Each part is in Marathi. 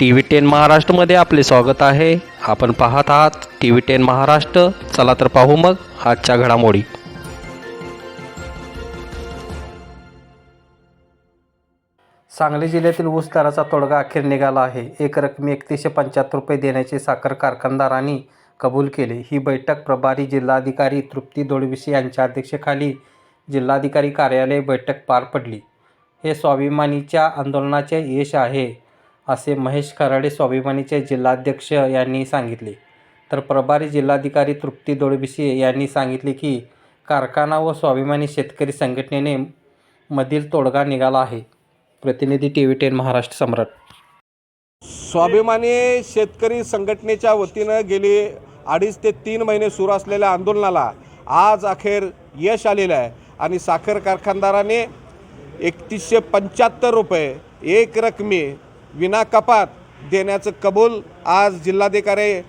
टी व्ही टेन महाराष्ट्रमध्ये आपले स्वागत आहे. आपण पाहत आहात टी व्ही टेन महाराष्ट्र. चला तर पाहू मग आजच्या घडामोडी. सांगली जिल्ह्यातील ऊस दराचा तोडगा अखेर निघाला आहे. एक रकमी एकतीसशे पंच्याहत्तर रुपये देण्याचे साखर कारखानदारांनी कबूल केले. ही बैठक प्रभारी जिल्हाधिकारी तृप्ती दोडविशी यांच्या अध्यक्षतेखाली जिल्हाधिकारी कार्यालय बैठक पार पडली. हे स्वाभिमानीच्या आंदोलनाचे यश आहे. असे महेश खराडे स्वाभिमानीचे जिल्हाध्यक्ष यांनी सांगितले. तर प्रभारी जिल्हाधिकारी तृप्ती दोडबिसे यांनी सांगितले की कारखाना व स्वाभिमानी शेतकरी संघटनेने मधील तोडगा निघाला आहे. प्रतिनिधी T V ten Maharashtra Samrat. स्वाभिमानी शेतकरी संघटनेच्या वतीनं गेली अडीच ते तीन महिने सुरू असलेल्या आंदोलनाला आज अखेर यश आलेलं आहे. आणि साखर कारखानदाराने एकतीसशे पंच्याहत्तर रुपये एक रकमी विना कपात देण्याचं कबूल आज जिल्हाधिकारी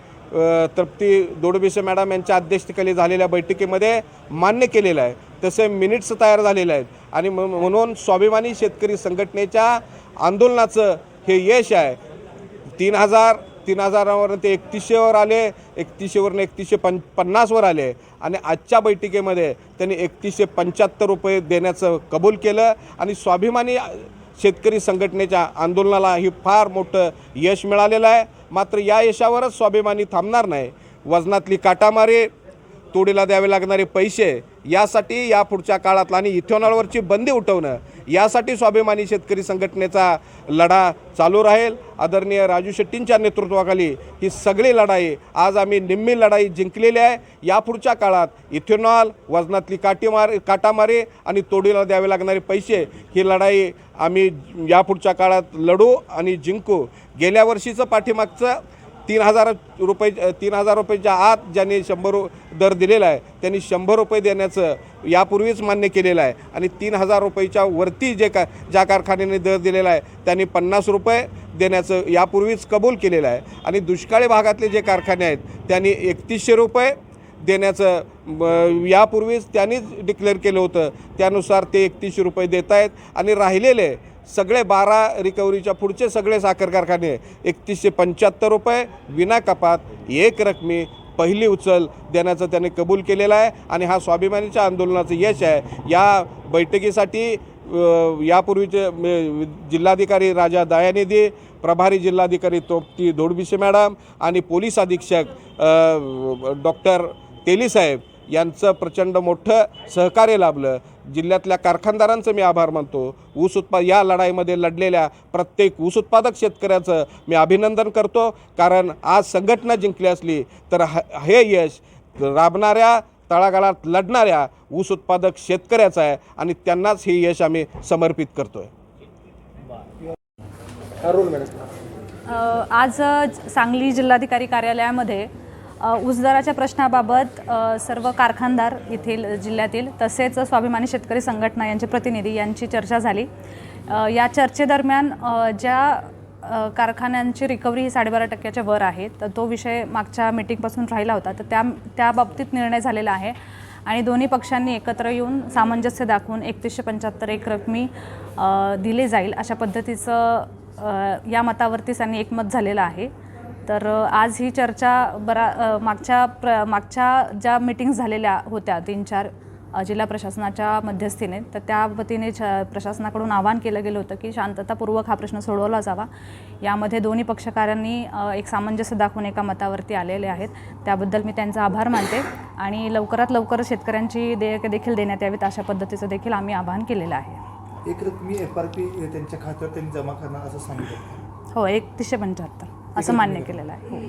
तृप्ती दोडबिसे मॅडम यांच्या अध्यक्षतेखाली झालेल्या बैठकीमध्ये मान्य केलेलं आहे. तसे मिनिट्स तयार झालेले आहेत. आणि म्हणून स्वाभिमानी शेतकरी संघटनेच्या आंदोलनाचं हे यश आहे. तीन हजार तीन हजारावर ते एकतीसशेवर आले एकतीसशेवरून एकतीसशे पं पन्नासवर आले. आणि आजच्या बैठकीमध्ये त्यांनी एकतीसशे पंच्याहत्तर रुपये देण्याचं कबूल केलं. आणि स्वाभिमानी शेतकरी संघटनेच्या आंदोलनाला ही फार मोठं यश मिळालेलं आहे. मात्र या यशावरच स्वाभिमानी थांबणार नाही. वजनातली काटामारी तोडीला द्यावे लागणारे पैसे यासाठी या पुढच्या काळातला आणि इथेनॉलवरची बंदी उठवणं यासाठी स्वाभिमानी शेतकरी संघटनेचा लढा चालू राहील. आदरणीय राजू शेट्टींच्या नेतृत्वाखाली ही सगळी लढाई आज आम्ही निम्मी लढाई जिंकलेली आहे. यापुढच्या काळात इथेनॉल वजनातली काटीमार काटामारी आणि तोडीला द्यावे लागणारे पैसे ही लढाई आम्ही यापुढच्या काळात लढू आणि जिंकू. गेल्या वर्षीचं पाठीमागचं तीन हजार रुपये तीन हजार रुपयेच्या आत ज्यांनी शंभर दर दिलेला आहे त्यांनी शंभर रुपये देण्याचं यापूर्वीच मान्य केलेलं आहे. आणि तीन हजार रुपयेच्या वरती जे का ज्या कारखान्याने दर दिलेला आहे त्यांनी पन्नास रुपये देण्याचं यापूर्वीच कबूल केलेलं आहे. आणि दुष्काळी भागातले जे कारखाने आहेत त्यांनी एकतीसशे रुपये देण्याचं यापूर्वीच त्यांनीच डिक्लेअर केलं होतं. त्यानुसार ते एकतीसशे रुपये देत आहेत आणि राहिलेले सगळे बारा रिकव्हरीच्या पुढचे सगळे साखर कारखाने एकतीसशे पंच्याहत्तर रुपये विना कपात एक रकमी पहिली उचल देण्याचं त्याने कबूल केलेलं आहे. आणि हा स्वाभिमानीच्या आंदोलनाचं यश आहे. या बैठकीसाठी यापूर्वीचे म्हणजे जिल्हाधिकारी राजा दयानिधी प्रभारी जिल्हाधिकारी तोपती धोडबिसे मॅडम आणि पोलीस अधीक्षक डॉक्टर तेलीसाहेब यांचं प्रचंड मोठं सहकार्य लाभलं. जिल्ह्यातल्या कारखानदारांचं मी आभार मानतो. ऊस उत्पा या लढाईमध्ये लढलेल्या प्रत्येक ऊस उत्पादक शेतकऱ्याचं मी अभिनंदन करतो. कारण आज संघटना जिंकली असली तर ह हे यश राबणाऱ्या तळागाळात लढणाऱ्या ऊस उत्पादक शेतकऱ्याचं आहे आणि त्यांनाच हे यश आम्ही समर्पित करतो आहे अ, आज सांगली जिल्हाधिकारी कार्यालयामध्ये अ, प्रश्नाबाबत सर्व कारखानदार येथील जिल्ह्यातील तसेच स्वाभिमानी शेतकरी संघटना यांचे प्रतिनिधी यांची चर्चा झाली. या चर्चेदरम्यान ज्या कारखान्यांची रिकव्हरी ही साडेबारा टक्क्याच्या वर आहे तर तो विषय मागच्या मिटिंगपासून राहिला होता. तर त्या त्या बाबतीत निर्णय झालेला आहे आणि दोन्ही पक्षांनी एकत्र येऊन सामंजस्य दाखवून एकतीसशे पंच्याहत्तर एक रकमी दिले जाईल अशा पद्धतीचं या मतावरतीच त्यांनी एकमत झालेलं आहे. तर आज ही चर्चा बरा मागच्या प्र मागच्या ज्या मिटिंग्स झालेल्या होत्या तीन चार जिल्हा प्रशासनाच्या मध्यस्थीने तर त्या वतीने छ प्रशासनाकडून आवाहन केलं गेलं होतं की शांततापूर्वक हा प्रश्न सोडवला जावा. यामध्ये दोन्ही पक्षकारांनी एक सामंजस्य दाखवून एका मतावरती आलेले आहेत. त्याबद्दल मी त्यांचा आभार मानते आणि लवकरात लवकर शेतकऱ्यांची देयके देखील देण्यात यावीत अशा पद्धतीचं देखील आम्ही आवाहन केलेलं आहे. एक रकमी एफ आर पी त्यांच्या खात्यावर त्यांनी जमा करणार असं सांगितलं. हो एकतीसशे पंच्याहत्तर. असं मान्य केलेलं आहे. हो.